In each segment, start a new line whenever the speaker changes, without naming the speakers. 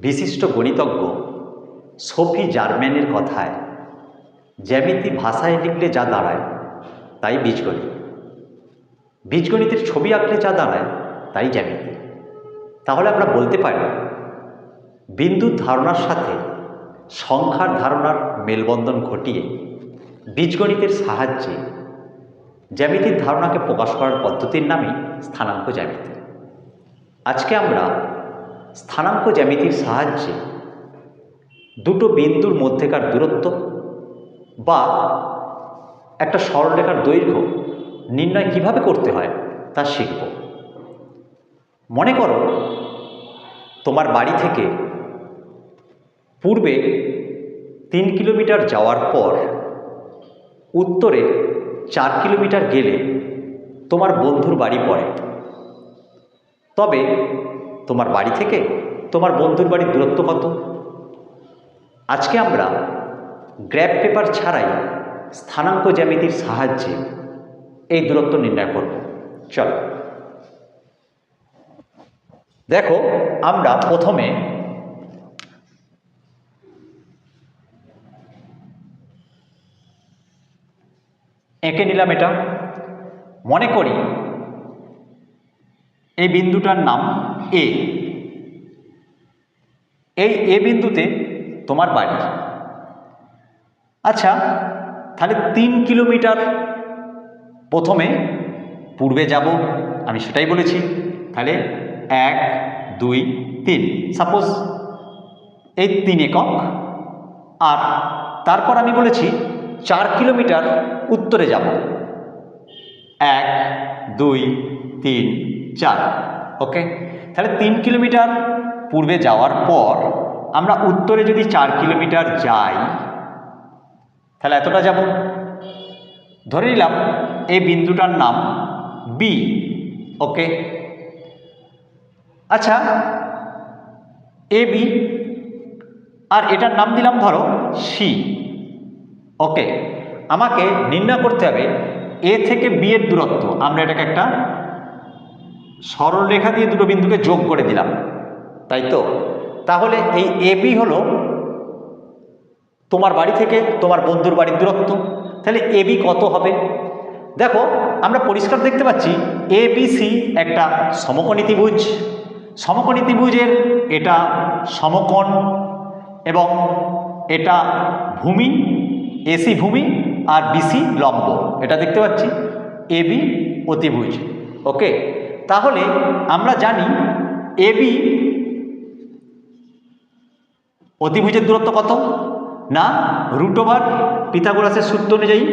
বিশিষ্ট গণিতজ্ঞ সোফি জার্ম্যানের কথায়, জ্যামিতি ভাষায় লিখলে যা দাঁড়ায়, তাই বীজগণিত। বীজগণিতের ছবি আঁকলে যা দাঁড়ায়, তাই জ্যামিতি। তাহলে আমরা বলতে পারি, বিন্দুর ধারণার সাথে সংখ্যার ধারণার মেলবন্ধন ঘটিয়ে বীজগণিতের সাহায্যে জ্যামিতির ধারণাকে প্রকাশ করার পদ্ধতির নামই স্থানাঙ্ক জ্যামিতি। আজকে আমরা স্থানাঙ্ক জ্যামিতির সাহায্যে দুটো বিন্দুর মধ্যেকার দূরত্ব বা একটা সরলরেখার দৈর্ঘ্য নির্ণয় কীভাবে করতে হয় তা শিখব। মনে করো তোমার বাড়ি থেকে পূর্বে তিন কিলোমিটার যাওয়ার পর উত্তরে চার কিলোমিটার গেলে তোমার বন্ধুর বাড়ি পড়ে। তবে তোমার বাড়ি থেকে তোমার বন্ধুর বাড়ির দূরত্ব কত? আজকে আমরা গ্র্যাপ পেপার ছাড়াই স্থানাঙ্ক জ্যামিতির সাহায্যে এই দূরত্ব নির্ণয় করব। চলো। দেখো, আমরা প্রথমে এঁকে নিলাম এটা। মনে করি এই বিন্দুটার নাম এ এই এ বিন্দুতে তোমার বাড়ি। আচ্ছা তাহলে তিন কিলোমিটার প্রথমে পূর্বে যাব, আমি সেটাই বলেছি। তাহলে এক, দুই, তিন। সাপোজ এই তিন একক, আর তারপর আমি বলেছি চার কিলোমিটার উত্তরে যাব। এক, দুই, তিন। চার ওকে তাহলে তিন কিলোমিটার পূর্বে যাওয়ার পর আমরা উত্তরে যদি চার কিলোমিটার যাই, তাহলে এতটা যাব? ধরে নিলাম এই বিন্দুটার নাম বি ওকে আচ্ছা এ বি আর এটার নাম দিলাম ধরো সি ওকে আমাকে নির্ণয় করতে হবে এ থেকে বি এর দূরত্ব, আমরা এটাকে একটা সরল রেখা দিয়ে দুটো বিন্দুকে যোগ করে দিলাম। তাই তো? তাহলে এই এ বি হলো তোমার বাড়ি থেকে তোমার বন্ধুর বাড়ির দূরত্ব। তাহলে এবি কত হবে? দেখো, আমরা পরিষ্কার দেখতে পাচ্ছি এ সি একটা সমকোণী ত্রিভুজ। সমকোণী ত্রিভুজের এটা সমকোণ এবং এটা ভূমি এসি ভূমি আর বিসি লম্ব। এটা দেখতে পাচ্ছি এবি অতিভুজ ওকে তাহলে আমরা জানি এ বি অতিভুজের দূরত্ব কত? না রুট ওভার পিথাগোরাসের সূত্র অনুযায়ী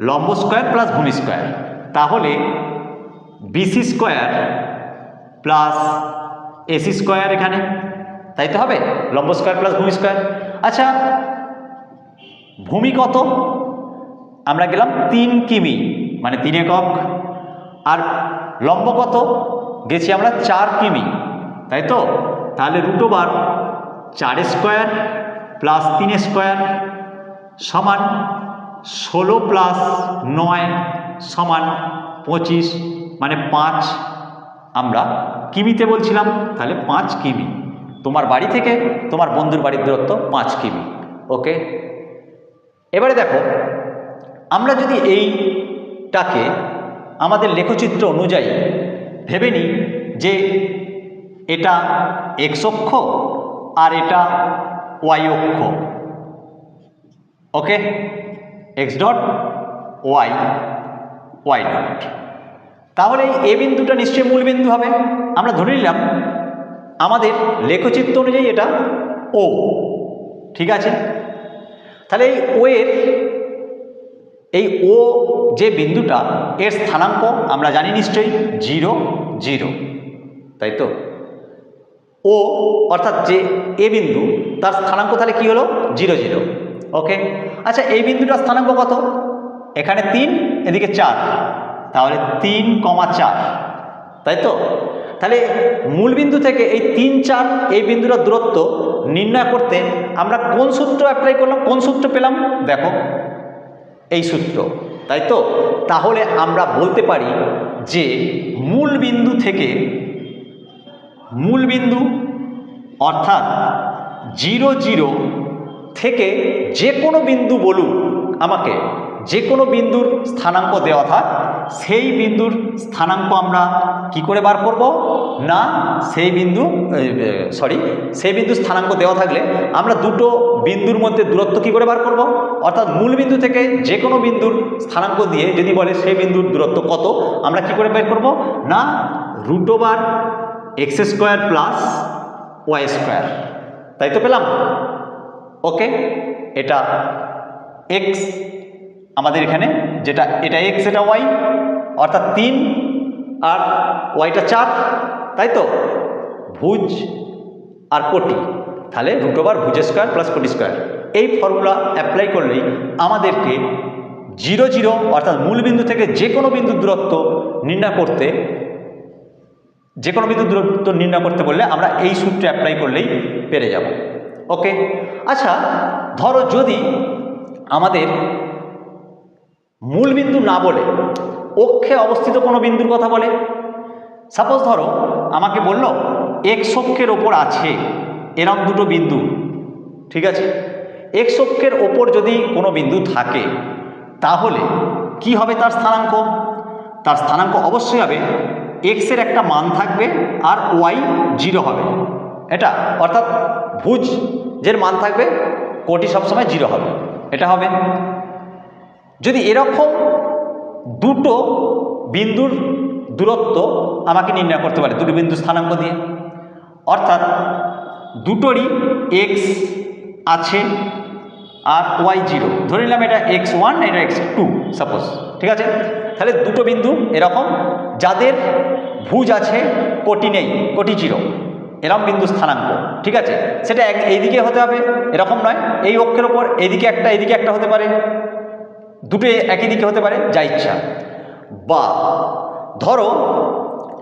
লম্ব স্কোয়ার প্লাস ভূমি স্কোয়ার তাহলে BC square plus AC square এখানে। তাই তো হবে? লম্ব স্কোয়ার প্লাস ভূমি স্কোয়ার আচ্ছা ভূমি কত? আমরা গেলাম তিন কিমি মানে তিন একক আর লম্ব কত? গেছি আমরা চার কিমি। তাই তো? তাহলে রুট ওভার চার স্কোয়ার প্লাস তিন স্কোয়ার সমান ষোলো প্লাস নয় সমান পঁচিশ মানে পাঁচ। আমরা কিমিতে বলছিলাম? তাহলে পাঁচ কিমি। তোমার বাড়ি থেকে তোমার বন্ধুর বাড়ির দূরত্ব পাঁচ কিমি। ওকে? এবারে দেখো, আমরা যদি এইটাকে আমাদের লেখচিত্র অনুযায়ী ভেবে নিই যে এটা এক্স অক্ষ আর এটা ওয়াই অক্ষ। Okay? X dot Y Y dot. তাহলে এ বিন্দুটা নিশ্চয়ই মূল বিন্দু হবে। আমরা ধরে নিলাম আমাদের লেখচিত্র অনুযায়ী এটা ও ঠিক আছে? তাহলে এই ও এর এই ও যে বিন্দুটা, এর স্থানাঙ্ক আমরা জানি নিশ্চয়ই জিরো জিরো। তাই তো? ও অর্থাৎ যে এ বিন্দু, তার স্থানাঙ্ক তাহলে কী হলো? Zero zero. ওকে? আচ্ছা এই বিন্দুটার স্থানাঙ্ক কত? এখানে তিন, এদিকে চার। তাহলে তিন কমা চার। তাই তো? তাহলে মূল বিন্দু থেকে এই তিন, চার, এই বিন্দুটার দূরত্ব নির্ণয় করতে আমরা কোন সূত্র অ্যাপ্লাই করলাম? কোন সূত্র পেলাম? দেখো। এই সূত্র, তাই তো? তাহলে আমরা বলতে পারি যে মূল বিন্দু থেকে মূল বিন্দু অর্থাৎ জিরো জিরো থেকে যে কোনো বিন্দু বলুক আমাকে, যে কোনো বিন্দুর স্থানাঙ্ক দেওয়া থাক। সেই বিন্দুর স্থানাঙ্ক আমরা কি করে বার করব? না, সেই বিন্দু সরি সেই বিন্দু স্থানাঙ্ক দেওয়া থাকলে আমরা দুটো বিন্দুর মধ্যে দূরত্ব কি করে বার করব? অর্থাৎ মূল বিন্দু থেকে যে কোনো বিন্দুর স্থানাঙ্ক দিয়ে যদি বলে সেই বিন্দুর দূরত্ব কত, আমরা কি করে বের করব? না root over X square plus Y square তাই তো পেলাম? ওকে এটা এক্স আমাদের এখানে যেটা, এটা এক্স এটা ওয়াই অর্থাৎ তিন, আর ওয়াইটা চার, তাই তো? ভুজ আর কোটি। তাহলে রুট ওভার ভুজ স্কোয়ার প্লাস কোটি স্কোয়ার এই ফর্মুলা অ্যাপ্লাই করলেই আমাদেরকে জিরো জিরো অর্থাৎ মূল বিন্দু থেকে যে কোনো বিন্দুর দূরত্ব নির্ণয় করতে, যে কোনো বিন্দুর দূরত্ব নির্ণয় করতে বললে আমরা এই সূত্রে অ্যাপ্লাই করলেই পেরে যাব। ওকে আচ্ছা ধরো যদি আমাদের মূল বিন্দু না বলে অক্ষে অবস্থিত কোনো বিন্দুর কথা বলে। সাপোজ ধরো, আমাকে বলল এক্স অক্ষের ওপর আছে এরম দুটো বিন্দু, ঠিক আছে? এক্স অক্ষের ওপর যদি কোনো বিন্দু থাকে, তাহলে কি হবে তার স্থানাঙ্ক? তার স্থানাঙ্ক অবশ্যই হবে এক্সের একটা মান থাকবে আর ওয়াই জিরো হবে। এটা, অর্থাৎ ভুজ যের মান থাকবে, কোটি সবসময় জিরো হবে। এটা হবে যদি এরকম দুটো বিন্দুর দূরত্ব আমাকে নির্ণয় করতে পারে, দুটো বিন্দু স্থানাঙ্ক দিয়ে, অর্থাৎ দুটোরই এক্স আছে আর ওয়াই জিরো ধরে নিলাম এটা এক্স ওয়ান এটা এক্স টু সাপোজ ঠিক আছে? তাহলে দুটো বিন্দু এরকম, যাদের ভুজ আছে কোটি নেই, কোটি জিরো এরকম বিন্দু স্থানাঙ্ক, ঠিক আছে? সেটা এক, এইদিকে হতে হবে, এরকম নয়, এই অক্ষের ওপর এইদিকে একটা এইদিকে একটা হতে পারে। দুটো একই দিকে হতে পারে, যা ইচ্ছা। বা ধরো,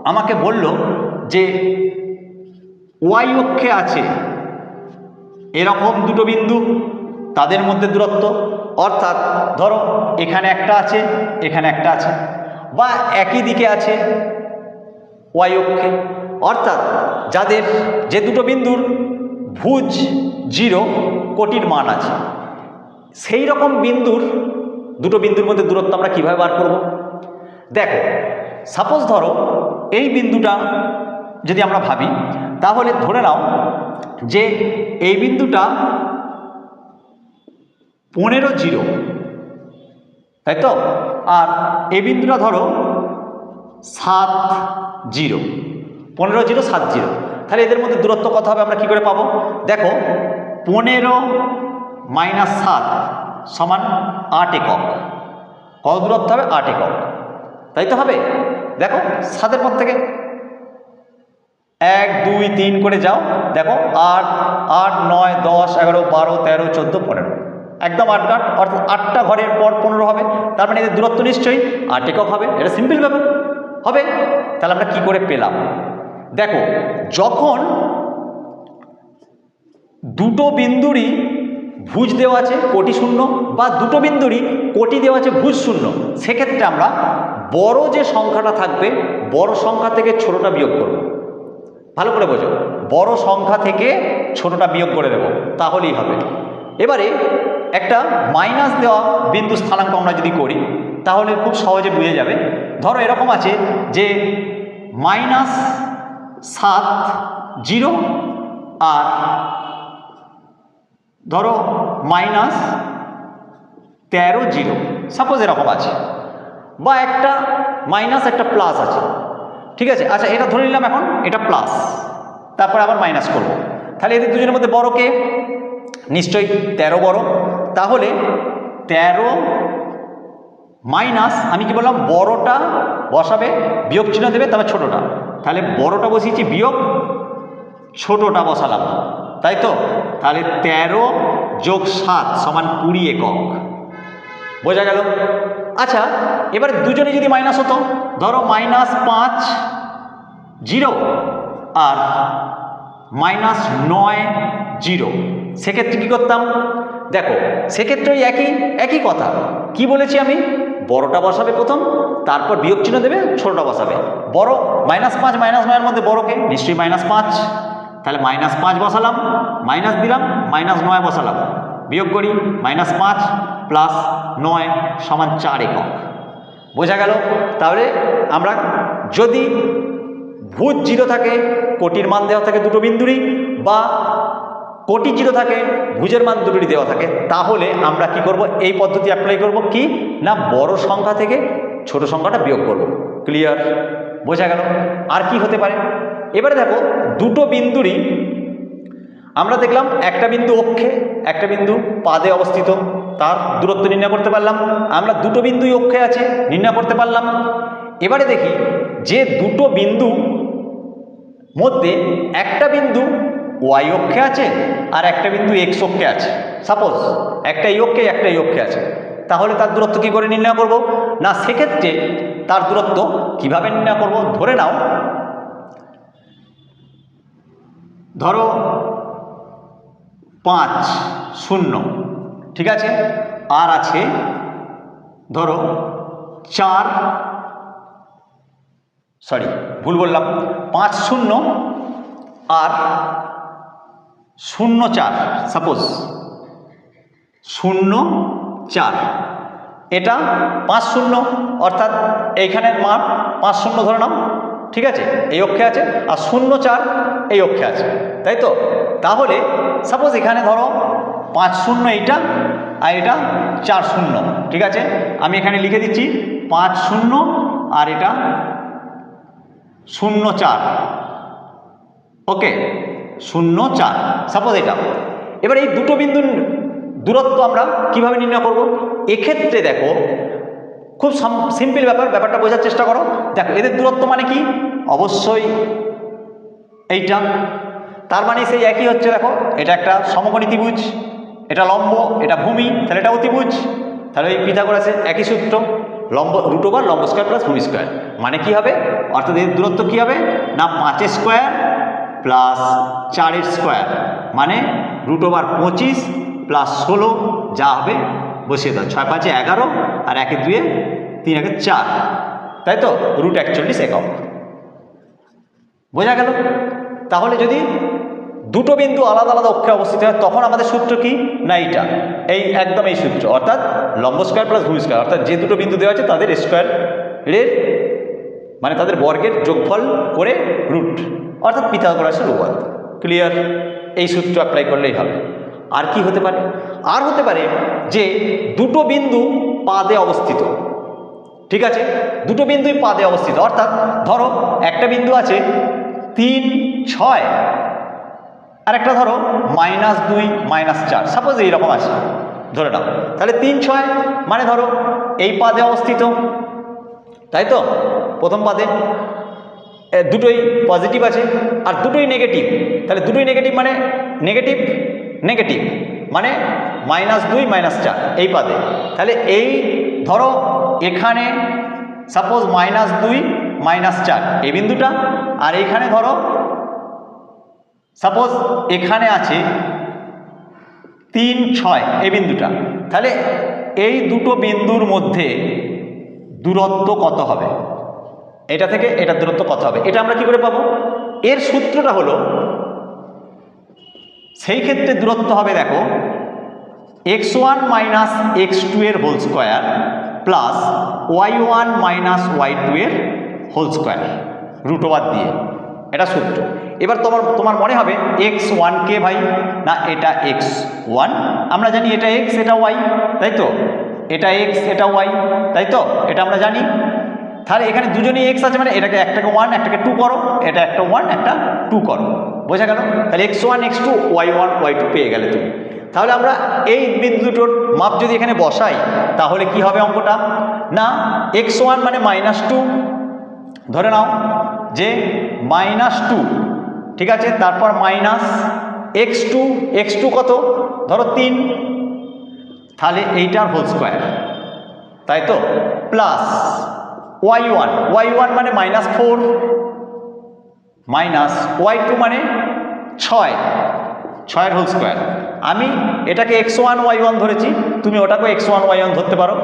আমাকে বলল যে ওয়াই অক্ষে আছে, এরকম দুটো বিন্দু, তাদের মধ্যে দূরত্ব। অর্থাৎ ধরো, এখানে একটা আছে, এখানে একটা আছে। বা একই দিকে আছে ওয়াই অক্ষে। অর্থাৎ যাদের যে দুটো বিন্দুর ভুজ জিরো, কোটির মান আছে। সেই রকম বিন্দুর দুটো বিন্দুর মধ্যে দূরত্ব আমরা কীভাবে বার করব? দেখো সাপোজ ধরো এই বিন্দুটা যদি আমরা ভাবি, তাহলে ধরে নাও যে এই বিন্দুটা পনেরো জিরো, তাই তো? আর এই বিন্দুটা ধরো সাত জিরো, পনেরো জিরো, সাত জিরো। তাহলে এদের মধ্যে দূরত্ব কত হবে আমরা কি করে পাবো? দেখো, পনেরো মাইনাস সাত সমান আট একক। কত দূরত্ব হবে? আট একক। তাই তো হবে? দেখো, সাতের পর থেকে। এক, দুই, তিন করে যাও। দেখো, আট আট, নয়, দশ, এগারো, বারো, তেরো, চোদ্দ, পনেরো। একদম আট গাঁট অর্থাৎ আটটা ঘরের পর পনেরো হবে। তার মানে এদের দূরত্ব নিশ্চয়ই আট একক হবে। এটা সিম্পল ব্যাপার। হবে? তাহলে আমরা কি করে পেলাম? দেখো, যখন দুটো বিন্দুরই ভুজ দেওয়া আছে, কোটি শূন্য, বা দুটো বিন্দুরই কোটি দেওয়া আছে, ভুজ শূন্য। সেক্ষেত্রে আমরা বড় যে সংখ্যাটা থাকবে, বড় সংখ্যা থেকে ছোটটা বিয়োগ করব। ভালো করে বোঝো। বড় সংখ্যা থেকে ছোটটা বিয়োগ করে দেব। তাহলেই হবে। এবারে একটা মাইনাস দেওয়া বিন্দু স্থানাঙ্ক আমরা যদি করি, তাহলে খুব সহজে বুঝে যাবে। ধরো এরকম আছে যে মাইনাস সাত জিরো আর ধরো মাইনাস তেরো জিরো সাপোজ এরকম আছে। বা একটা মাইনাস একটা প্লাস আছে। ঠিক আছে? আচ্ছা এটা ধরে নিলাম এখন, এটা প্লাস তারপরে আবার মাইনাস করব। তাহলে এদের দুজনের মধ্যে বড় কে? নিশ্চয়ই তেরো বড়। তাহলে তেরো মাইনাস আমি কি বললাম, বড়টা বসাবে, বিয়োগ চিহ্ন দেবে তবে ছোটোটা। তাহলে বড়টা বসিয়েছি বিয়োগ, ছোটোটা বসালাম। তাই তো? তাহলে তেরো যোগ সাত সমান কুড়ি একক। বোঝা গেল? আচ্ছা এবার দুজনে যদি মাইনাস হতো, ধরো মাইনাস পাঁচ জিরো আর মাইনাস নয় জিরো সেক্ষেত্রে কী করতাম? দেখো, সেক্ষেত্রে একই একই কথা। কি বলেছি আমি? বড়টা বসাবে প্রথম, তারপর বিয়োগ চিহ্ন দেবে, ছোটটা বসাবে। বড় মাইনাস পাঁচ মাইনাস নয়ের মধ্যে বড়কে, নিশ্চয়ই মাইনাস পাঁচ। তাহলে মাইনাস পাঁচ বসালাম মাইনাস দিলাম মাইনাস নয় বসালাম। বিয়োগ করি মাইনাস পাঁচ প্লাস নয় সমান চার একক। বোঝা গেল? তাহলে আমরা যদি ভূত জিরো থাকে, কোটির মান দেওয়া থাকে দুটো বিন্দুরই, বা কোটি জিরো থাকে, ভুজের মান দুটোরই দেওয়া থাকে, তাহলে আমরা কি করব? এই পদ্ধতি অ্যাপ্লাই করব কি? না, বড় সংখ্যা থেকে ছোট সংখ্যাটা বিয়োগ করব। ক্লিয়ার বোঝা গেল? আর কি হতে পারে? এবারে দেখো, দুটো বিন্দুরই আমরা দেখলাম একটা বিন্দু অক্ষে, একটা বিন্দু পাদে অবস্থিত, তার দূরত্ব নির্ণয় করতে পারলাম। আমরা দুটো বিন্দুই অক্ষে আছে, নির্ণয় করতে পারলাম। এবারে দেখি, যে দুটো বিন্দু মধ্যে একটা বিন্দু ওয়াই অক্ষে আছে আর একটা বিন্দু এক্স অক্ষে আছে। সাপোজ, একটা এই অক্ষে, একটা এই অক্ষে আছে। তাহলে তার দূরত্ব কী করে নির্ণয় করব? না, সেক্ষেত্রে তার দূরত্ব কীভাবে নির্ণয় করব? ধরে নাও ধরো পাঁচ, শূন্য, ঠিক আছে? আর আছে, ধরো চার সরি ভুল বললাম, পাঁচ, শূন্য আর শূন্য চার সাপোজ শূন্য চার। এটা পাঁচ, শূন্য, অর্থাৎ এইখানের মান পাঁচ, শূন্য ধরে নাও। ঠিক আছে? এই অক্ষে আছে। আর শূন্য চার এই অক্ষে আছে। তাই তো? তাহলে সাপোজ এখানে ধরো পাঁচ শূন্য এইটা আর এটা চার শূন্য, ঠিক আছে? আমি এখানে লিখে দিচ্ছি পাঁচ শূন্য আর এটা শূন্য চার। ওকে? শূন্য চার। সাপোজ এটা। এবার এই দুটো বিন্দুর দূরত্ব আমরা কীভাবে নির্ণয় করব? এক্ষেত্রে দেখো খুব সিম্পল ব্যাপার, ব্যাপারটা বোঝার চেষ্টা করো। দেখো, এদের দূরত্ব মানে কি? অবশ্যই এইটা। তার মানে সেই একই হচ্ছে, দেখো, এটা একটা সমকোণী ত্রিভুজ, এটা লম্ব, এটা ভূমি, তাহলে এটা অতিভুজ তাহলে ওই পিথাগোরাসে একই সূত্র, লম্ব রুট ওভার লম্ব স্কোয়ার প্লাস ভূমি স্কোয়ার মানে কি হবে? অর্থাৎ এর দূরত্ব কি হবে? না পাঁচের স্কোয়ার প্লাস চারের স্কোয়ার মানে রুট ওভার পঁচিশ প্লাস ষোলো, যা হবে বসিয়ে দাও। ছয় পাঁচে এগারো আর একে দুয়ে তিন একে চার। তাই তো? রুট একচল্লিশ একক। বোঝা গেল? তাহলে যদি দুটো বিন্দু আলাদা আলাদা অক্ষে অবস্থিত হয়, তখন আমাদের সূত্র কি? না, এইটা। এই একদম এই সূত্র। অর্থাৎ লম্ব স্কোয়ার প্লাস ভূমি স্কোয়ার অর্থাৎ যে দুটো বিন্দু দেওয়া আছে, তাদের স্কোয়ারের মানে তাদের বর্গের যোগফল করে রুট অর্থাৎ পিথাগোরাসের উপপাদ্য। ক্লিয়ার এই সূত্র অ্যাপ্লাই করলেই হবে। আর কি হতে পারে? আর হতে পারে যে দুটো বিন্দু পাদে অবস্থিত। ঠিক আছে? দুটো বিন্দুই পাদে অবস্থিত। অর্থাৎ ধরো একটা বিন্দু আছে তিন, ছয় আর একটা ধরো মাইনাস দুই, মাইনাস চার। সাপোজ এইরকম আছে। ধরে নাও। তাহলে তিন, ছয় মানে ধরো এই পাদে অবস্থিত। তাই তো? প্রথম পাদে। দুটোই পজিটিভ আছে আর দুটোই নেগেটিভ তাহলে দুটোই নেগেটিভ মানে নেগেটিভ নেগেটিভ মানে মাইনাস দুই, মাইনাস চার, এই পাদে। তাহলে এই, ধরো, এখানে সাপোজ মাইনাস দুই, মাইনাস চার, এই বিন্দুটা। আর এইখানে ধরো সাপোজ এখানে আছে তিন, ছয়, এই বিন্দুটা। তাহলে এই দুটো বিন্দুর মধ্যে দূরত্ব কত হবে? এটা থেকে এটা দূরত্ব কত হবে? এটা আমরা কি করে পাবো? এর সূত্রটা হলো, সেই ক্ষেত্রে দূরত্ব হবে, দেখো x one minus x two এর whole square plus y one minus y two এর হোল স্কোয়ার রুট ওভার দিয়ে। এটা সূত্র। এবার তোমার তোমার মনে হবে এক্স ওয়ান কে ভাই? না, এটা এক্স ওয়ান আমরা জানি এটা এক্স এটা ওয়াই তাই তো? এটা এক্স এটা ওয়াই তাই তো? এটা আমরা জানি। তাহলে এখানে দুজনেই এক্স আছে মানে এটাকে একটাকে ওয়ান একটাকে টু করো। এটা একটা ওয়ান একটা টু করো। বোঝা গেল? তাহলে x one x two y one y two পেয়ে গেলে তুমি। তাহলে আমরা এই বিন্দু দুটোর মাপ যদি এখানে বসাই, তাহলে কি হবে অঙ্কটা? না এক্স ওয়ান মানে মাইনাস টু ধরে নাও যে মাইনাস টু ঠিক আছে? তারপর minus x two x two কত? ধরো তিন। তাহলে এইটার হোল স্কোয়ার তাই তো? Plus y one y one মানে minus four minus y two মানে ছয়, ছয়ের হোল স্কোয়ার আমি এটাকে এক্স ওয়ান ওয়াই ওয়ান ধরেছি, তুমি ওটাকেও এক্স ওয়ান ওয়াই ওয়ান ধরতে পারো।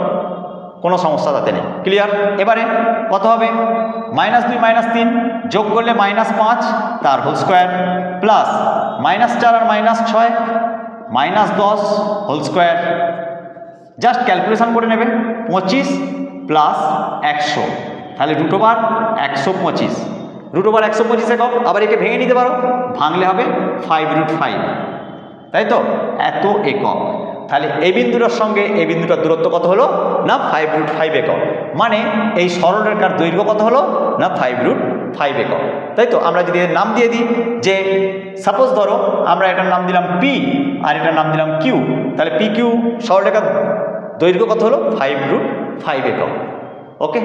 কোনো সমস্যা তাতে নেই। ক্লিয়ার এবারে কত হবে? মাইনাস দুই মাইনাস তিন, যোগ করলে মাইনাস পাঁচ, তার হোল স্কোয়ার প্লাস মাইনাস চার আর মাইনাস ছয় মাইনাস দশ হোল স্কোয়ার জাস্ট ক্যালকুলেশন করে নেবে, পঁচিশ প্লাস একশো। তাহলে রুট ওভার একশো পঁচিশ। রুট ওভার একশো পঁচিশ একক, আবার একে ভেঙে নিতে পারো। ভাঙলে হবে ফাইভ রুট ফাইভ তাই তো? এত একক। তাহলে এই বিন্দুটার সঙ্গে এই বিন্দুটার দূরত্ব কত হলো? না ফাইভ রুট ফাইভ একক। মানে এই সরলরেখার দৈর্ঘ্য কত হলো? না ফাইভ রুট ফাইভ একক। তাই তো? আমরা যদি এর নাম দিয়ে দিই যে সাপোজ ধরো আমরা এটার নাম দিলাম পি আর এটার নাম দিলাম কিউ তাহলে পি কিউ সরলরেখার দৈর্ঘ্য কত হলো? ফাইভ রুট ফাইভ একক। ওকে